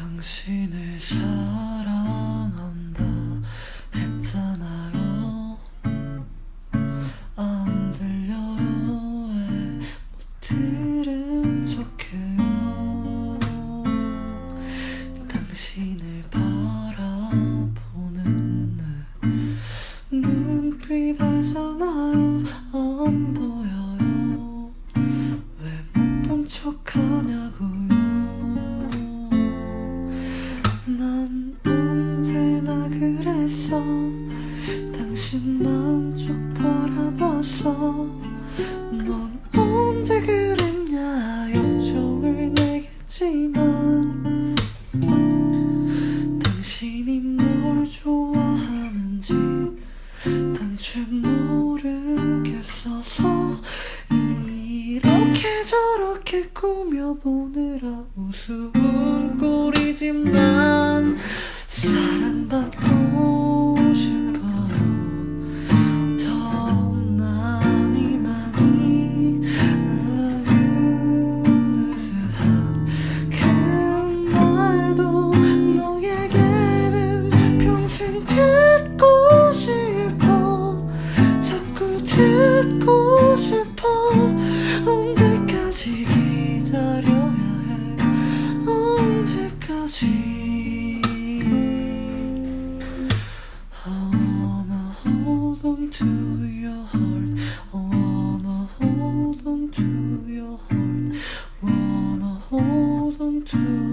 당신을 사랑한다 했잖아요. 안 들려요. 왜못 들은 척해요? 당신을 바라보는 내 눈빛에잖아요? 안 보여요. 왜 못 본 척하냐고요 그랬어 당신만 쭉 바라봤어 넌 언제 그랬냐 역정을 내겠지만. 당신이 뭘 좋아하는지 단추 모르겠어서 이렇게 저렇게 꾸며보느라 우스워 wanna hold on to your heart. Wanna hold on to your heart. Wanna hold on to